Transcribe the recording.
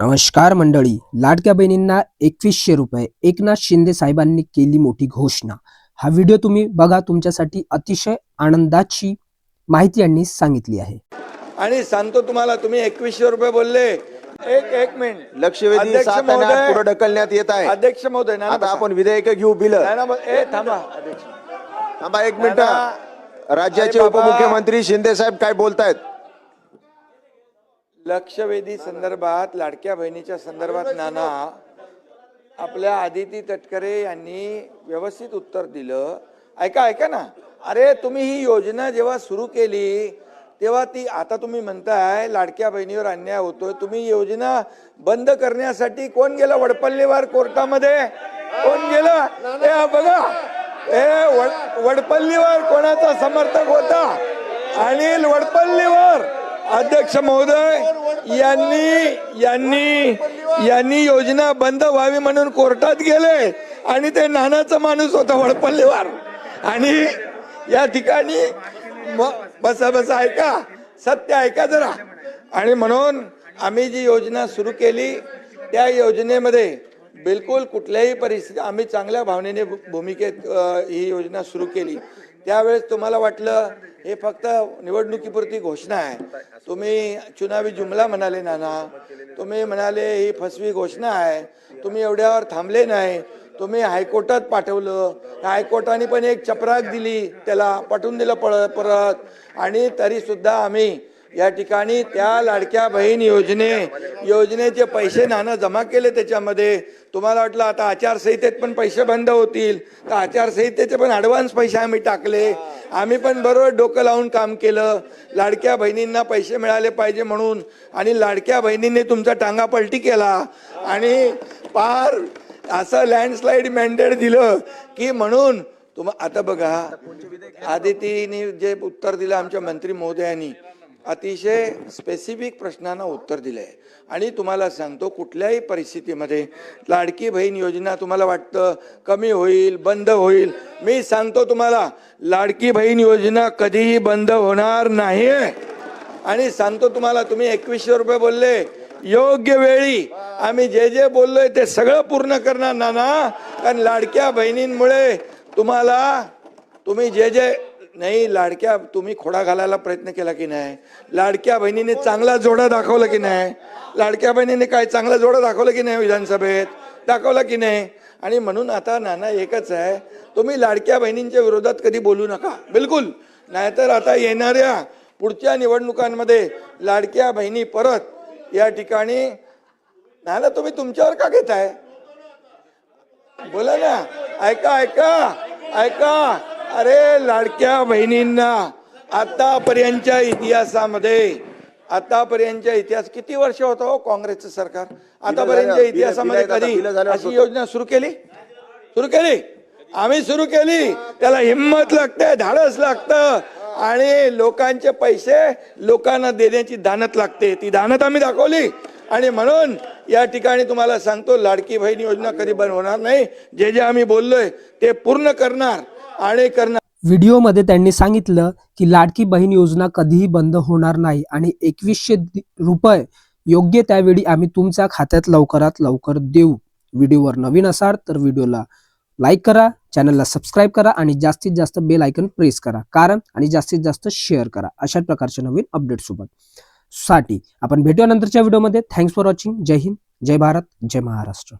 नमस्कार मंडळी. लाडक्या बहिणींना एकवीसशे रुपये. एकनाथ शिंदे साहेबांनी केली मोठी घोषणा. हा व्हिडिओ तुम्ही बघा. तुमच्यासाठी अतिशय आनंदाची माहिती यांनी सांगितली आहे. आणि सांगतो तुम्हाला तुम्ही एकवीसशे रुपये बोलले. एक एक मिनिट. लक्षवेधी अध्यक्ष सात आणि आठ महोदय. पुढे ढकलण्यात येत आहे. अध्यक्ष महोदय ना आता आपण विधेयक घेऊ बिल. ए थांबा. थांबा एक मिनिट. राज्याचे. उपमुख्यमंत्री शिंदे साहेब काय बोलतायत? लक्षवेधी संदर्भात लाडक्या बहिणीच्या संदर्भात नाना आपल्या आदिती तटकरे यांनी व्यवस्थित उत्तर दिलं. ऐका ऐका ना. अरे तुम्ही ही योजना जेव्हा सुरू केली तेव्हा ती आता तुम्ही म्हणताय लाडक्या बहिणीवर अन्याय होतोय. तुम्ही योजना बंद करण्यासाठी कोण गेलं वडपल्लीवार कोर्टामध्ये? कोण गेलं? बघा. ए वड वडपल्लीवर कोणाचा समर्थक होता? अनिल वडपल्लीवर. अध्यक्ष महोदय यांनी यांनी यांनी योजना बंद व्हावी म्हणून कोर्टात गेले आणि ते नानाचा माणूस होता वडपल्लेवार. आणि या ठिकाणी बसा बसा ऐका सत्य ऐका जरा. आणि म्हणून आम्ही जी योजना सुरू केली त्या योजनेमध्ये बिलकुल कुठल्याही परिस्थिती आम्ही चांगल्या भावनेने भूमिकेत ही योजना सुरू केली. त्यावेळेस तुम्हाला वाटलं हे फक्त निवडणुकीपुरती घोषणा आहे. तुम्ही चुनावी जुमला म्हणाले नाना. तुम्ही म्हणाले ही फसवी घोषणा आहे. तुम्ही एवढ्यावर थांबले नाही. तुम्ही हायकोर्टात पाठवलं. हायकोर्टाने पण एक चपराक दिली. त्याला पाठवून दिलं पळ परत. आणि तरीसुद्धा आम्ही या ठिकाणी त्या लाडक्या बहीण योजने योजनेचे पैसे नाणं जमा केले त्याच्यामध्ये. तुम्हाला वाटलं आता आचारसंहितेत पण पैसे बंद होतील. तर आचारसंहितेचे पण ॲडव्हान्स पैसे आम्ही टाकले. आम्ही पण बरोबर डोकं लावून काम केलं. लाडक्या बहिणींना पैसे मिळाले पाहिजे म्हणून आणि लाडक्या बहिणींनी तुमचा टांगा पलटी केला. आणि पार असं लँडस्लाईड मॅन्डेट दिलं की म्हणून तुम आता बघा आदितीने जे उत्तर दिलं आमच्या मंत्री महोदयांनी अतिशय स्पेसिफिक प्रश्नांना उत्तर दिलं आहे आणि तुम्हाला सांगतो कुठल्याही परिस्थितीमध्ये लाडकी बहीण योजना तुम्हाला वाटतं कमी होईल बंद होईल. मी सांगतो तुम्हाला लाडकी बहीण योजना कधीही बंद होणार नाही आणि सांगतो तुम्हाला तुम्ही एकवीसशे रुपये बोलले योग्य वेळी. आम्ही जे जे बोललोय ते सगळं पूर्ण करणार ना कारण लाडक्या बहिणींमुळे तुम्हाला तुम्ही जे जे नाही लाडक्या तुम्ही खोडा घालायला प्रयत्न केला की नाही? लाडक्या बहिणीने चांगला जोडा दाखवला की नाही? लाडक्या बहिणीने काय चांगला जोडा दाखवला की नाही विधानसभेत? दाखवला की नाही? आणि म्हणून आता नाना एकच आहे तुम्ही लाडक्या बहिणींच्या विरोधात कधी बोलू नका. बिलकुल. नाहीतर आता येणाऱ्या पुढच्या निवडणुकांमध्ये लाडक्या बहिणी परत या ठिकाणी नाना तुम्ही तुमच्यावर का घेताय? बोला ना. ऐका ऐका ऐका. अरे लाडक्या बहिणींना आतापर्यंतच्या इतिहासामध्ये आतापर्यंतच्या इतिहास किती वर्ष होतं हो काँग्रेसचं सरकार? आतापर्यंतच्या इतिहासामध्ये कधी अशी योजना सुरू केली? सुरू केली? आम्ही सुरू केली. त्याला हिंमत लागते धाडस लागतं. आणि लोकांचे पैसे लोकांना देण्याची दानत लागते. ती दानत आम्ही दाखवली. आणि म्हणून या ठिकाणी तुम्हाला सांगतो लाडकी बहीण योजना कधी बंद होणार नाही. जे जे आम्ही बोललोय ते पूर्ण करणार. आणि करणार. व्हिडिओमध्ये त्यांनी सांगितलं की लाडकी बहीण योजना कधीही बंद होणार नाही आणि एकवीसशे रुपये योग्य त्यावेळी आम्ही तुमच्या खात्यात लवकरात लवकर देऊ. व्हिडिओवर नवीन असाल तर व्हिडिओला लाईक करा चॅनलला सबस्क्राईब करा आणि जास्तीत जास्त बेल आयकन प्रेस करा. कारण आणि जास्तीत जास्त शेअर करा अशा प्रकारच्या नवीन अपडेट सोबत साठी आपण भेटूया नंतरच्या व्हिडिओमध्ये. Thanks for watching Jai Hind. Jai Bharat. Jai Maharashtra.